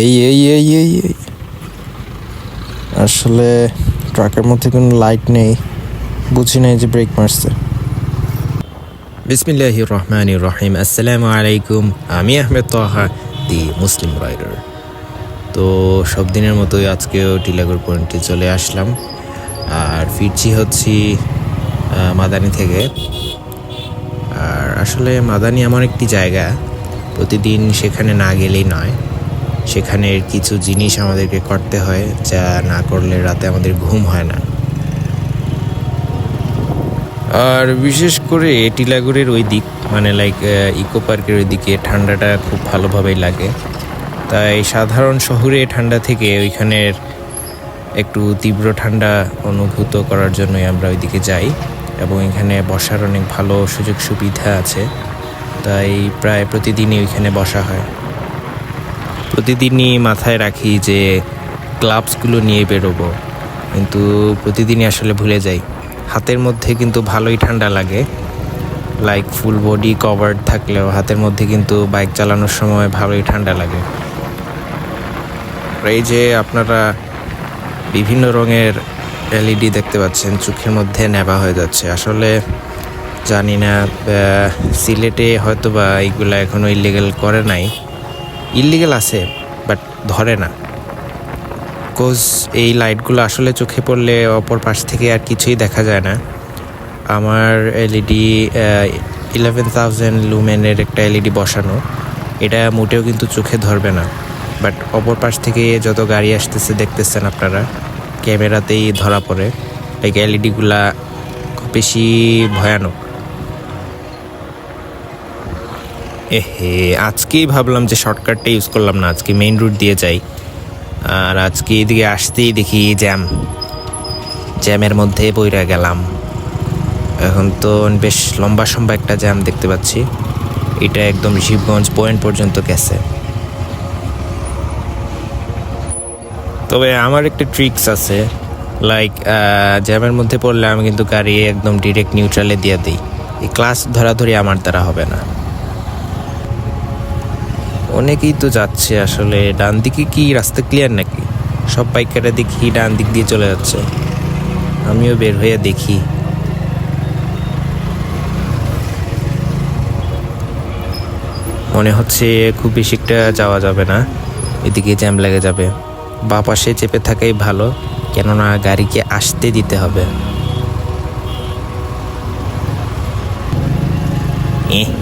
এই এই এই আসলে ট্রাকের মধ্যে কোনো লাইট নেই। বুঝি নাই যে ব্রেক মারছে। বিসমিল্লাহ রহমান রহিম। আসসালামু আলাইকুম। আমি Ahmed Taha, the Muslim rider. তো সব দিনের মতোই আজকেও টিলাগড় পয়েন্টে চলে আসলাম। আর ফিরছি হচ্ছি মাদানি থেকে। আর আসলে মাদানি এমন একটি জায়গা, প্রতিদিন সেখানে না গেলেই নয়। সেখানের কিছু জিনিস আমাদেরকে করতে হয়, যা না করলে রাতে আমাদের ঘুম হয় না। আর বিশেষ করে টিলাগড়ের ওই দিক মানে লাইক ইকো পার্কের ওই দিকে ঠান্ডাটা খুব ভালোভাবেই লাগে। তাই সাধারণ শহরে ঠান্ডা থেকে ওইখানের একটু তীব্র ঠান্ডা অনুভূত করার জন্যই আমরা ওইদিকে যাই এবং এখানে বসার অনেক ভালো সুযোগ সুবিধা আছে। তাই প্রায় প্রতিদিনই ওইখানে বসা হয়। প্রতিদিনই মাথায় রাখি যে গ্লাভসগুলো নিয়ে বেরোবো। কিন্তু প্রতিদিনই আসলে ভুলে যাই। হাতের মধ্যে কিন্তু ভালোই ঠান্ডা লাগে। লাইক ফুল বডি কভার্ড থাকলেও হাতের মধ্যে কিন্তু বাইক চালানোর সময় ভালোই ঠান্ডা লাগে। এই যে আপনারা বিভিন্ন রঙের এলইডি দেখতে পাচ্ছেন, চোখের মধ্যে নেবা হয়ে যাচ্ছে। আসলে জানি না সিলেটে হয়তো বা এইগুলা এখনও ইলিগেল করে নাই। ইলিগেল আছে বাট ধরে না। কোজ এই লাইটগুলো আসলে চোখে পড়লে অপর পাশ থেকে আর কিছুই দেখা যায় না। আমার এলইডি ইলেভেন থাউজেন্ড লুমেনের একটা এলইডি বসানো, এটা মোটেও কিন্তু চোখে ধরবে না। বাট অপর পাশ থেকে যত গাড়ি আসতেছে, দেখতেছেন আপনারা, ক্যামেরাতেই ধরা পড়ে। এই এলইডিগুলা খুব বেশি ভয়ানক। এহে, আজকেই ভাবলাম যে শর্টকাটটা ইউজ করলাম না, আজকে মেইন রুট দিয়ে যাই। আর আজকে এদিকে আসতেই দেখি জ্যাম জ্যামের মধ্যে বইরা গেলাম। এখন তো বেশ লম্বা সম্বা একটা জ্যাম দেখতে পাচ্ছি। এটা একদম শিবগঞ্জ পয়েন্ট পর্যন্ত গেছে। তবে আমার একটা ট্রিক্স আছে। লাইক জ্যামের মধ্যে পড়লে আমি কিন্তু গাড়ি একদম ডিরেক্ট নিউট্রালে দিয়ে দিই। এই ক্লাস ধরাধরি আমার দ্বারা হবে না। অনেকেই তো যাচ্ছে আসলে। ডান দিকে কি রাস্তা ক্লিয়ার নাকি? সব বাইকাররা দেখি ডান দিক দিয়ে চলে যাচ্ছে। আমিও বের হয়ে দেখি। মনে হচ্ছে খুব বেশি একটা যাওয়া যাবে না। এদিকে জ্যাম লেগে যাবে। বা পাশে চেপে থাকাই ভালো, কেননা গাড়িকে আসতে দিতে হবে।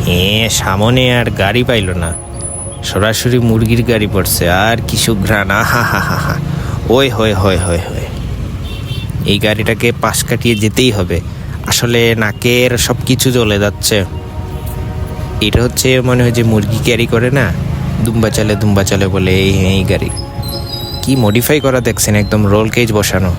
এ সামনে আর গাড়ি পাইলো না। সরাসরি মুরগির গাড়ি পড়ছে, আর কিছু সুঘ্রাণ আহা হা হা হা ওই হয় হয় হয় হয় এই গাড়িটাকে পাশ কাটিয়ে যেতেই হবে। আসলে নাকের সব কিছু জ্বলে যাচ্ছে। এটা হচ্ছে মনে হয় যে মুরগি ক্যারি করে না, দুম্বা চালে দুম্বা চালে বলে, এই হ্যাঁ এই গাড়ি। কি মডিফাই করা দেখছেন? একদম রোল কেজ বসানো।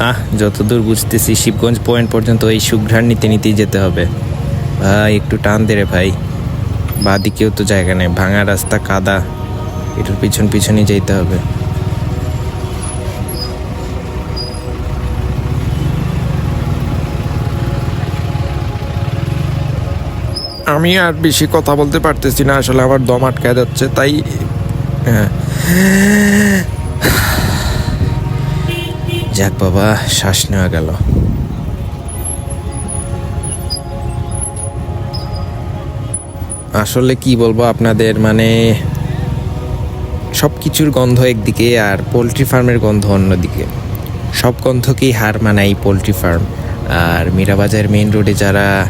না যতদূর বুঝতেছি শিবগঞ্জ পয়েন্ট পর্যন্ত এই সুঘ্রাণ নিতে নিতেই যেতে হবে। ভাই একটু টান দে রে ভাই। বাদিকেও তো জায়গা নেই। ভাঙা রাস্তা কাদা এটার পিছন পিছনই যেতে হবে। আমি আর বেশি কথা বলতে পারতেছি না আসলে আমার দম আটকায় যাচ্ছে তাই হ্যাঁ। যাক বাবা, শ্বাস নেওয়া গেল। আসলে কি বলব আপনাদের মানে সব কিছুর গন্ধ একদিকে আর পোলট্রি ফার্মের গন্ধ অন্যদিকে। সব গন্ধকেই হার মানাই পোলট্রি ফার্ম। আর মীরাবাজার মেইন রোডে যারা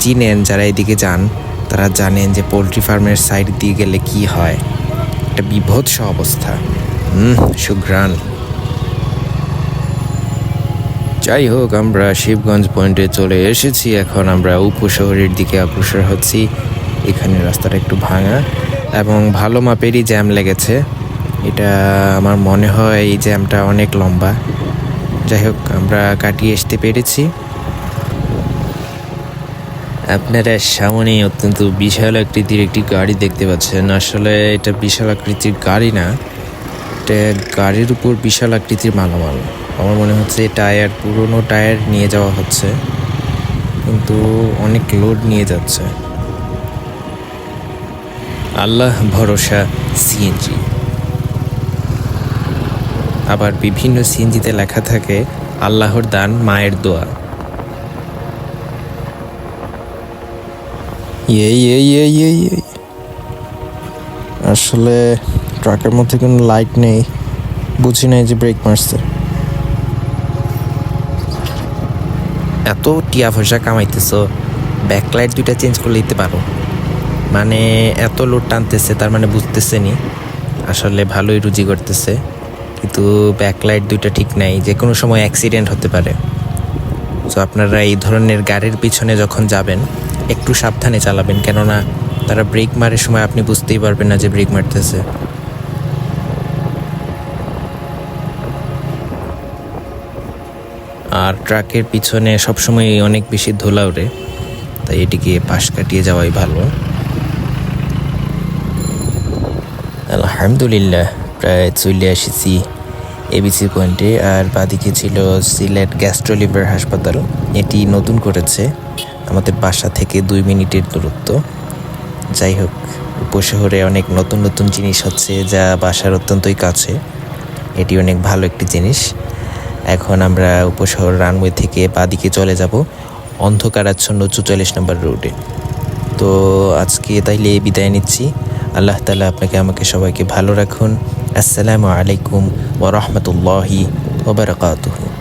চিনেন, যারা এদিকে যান, তারা জানেন যে পোলট্রি ফার্মের সাইড দিয়ে গেলে কি হয়। একটা বিভৎস অবস্থা। হুম সুঘ্রাণ। যাই হোক, আমরা শিবগঞ্জ পয়েন্টে চলে এসেছি। এখন আমরা উপশহরের দিকে অগ্রসর হচ্ছি। এখানে রাস্তাটা একটু ভাঙা এবং ভালো মাপেরই জ্যাম লেগেছে। এটা আমার মনে হয় এই জ্যামটা অনেক লম্বা। যাই হোক, আমরা কাটিয়ে আসতে পেরেছি। আপনারা সামনে অত্যন্ত বিশাল আকৃতির একটি গাড়ি দেখতে পাচ্ছেন। আসলে এটা বিশাল আকৃতির গাড়ি না, এটা গাড়ির উপর বিশাল আকৃতির মালামাল। আমার মনে হচ্ছে টায়ার, পুরনো টায়ার নিয়ে যাওয়া হচ্ছে। কিন্তু অনেক লোড নিয়ে যাচ্ছে। আল্লাহ ভরসা সিএনজি আবার বিভিন্ন সিএনজিতে লেখা থাকে, আল্লাহর দান, মায়ের দোয়া। এই এই এই এই আসলে ট্রাকের মধ্যে কোনো লাইট নেই। বুঝি নাই যে ব্রেক মারছে। এত টিয়া পয়সা কামাইতেছো ব্যাকলাইট দুইটা চেঞ্জ করে নিতে পারো। মানে এত লোড টানতেছে, তার মানে বুঝতেছে নি। আসলে ভালোই রুজি করতেছে, কিন্তু ব্যাকলাইট দুইটা ঠিক নাই, যে কোনো সময় অ্যাক্সিডেন্ট হতে পারে। তো আপনারা এই ধরনের গাড়ির পিছনে যখন যাবেন, একটু সাবধানে চালাবেন, কেননা তারা ব্রেক মারার সময় আপনি বুঝতেই পারবেন না যে ব্রেক মারতেছে। আর ট্রাকের পিছনে সবসময় অনেক বেশি ধুলা ওঠে তাই এটিকে পাশ কাটিয়ে যাওয়াই ভালো। আলহামদুলিল্লাহ, প্রায় চলে এসেছি এবিসি পয়েন্টে, আর বাদিকে ছিল সিলেট গ্যাস্ট্রো লিভার হাসপাতাল। এটি নতুন করেছে, আমাদের বাসা থেকে দুই মিনিটের দূরত্ব। যাই হোক, উপশহরে অনেক নতুন নতুন জিনিস হচ্ছে যা বাসার অত্যন্তই কাছে। এটি অনেক ভালো একটি জিনিস। এখন আমরা উপশহর রানওয়ে থেকে বাদিকে চলে যাব অন্ধকার আচ্ছন্ন চুচল্লিশ নম্বর রোডে। তো আজকে তাইলে বিদায় নিচ্ছি। আল্লাহ তালা আপনাকে, আমাকে সবাইকে ভালো রাখুন। আসসালামু আলাইকুম ওরহমতুল্লাহি ওবরাকাতুহু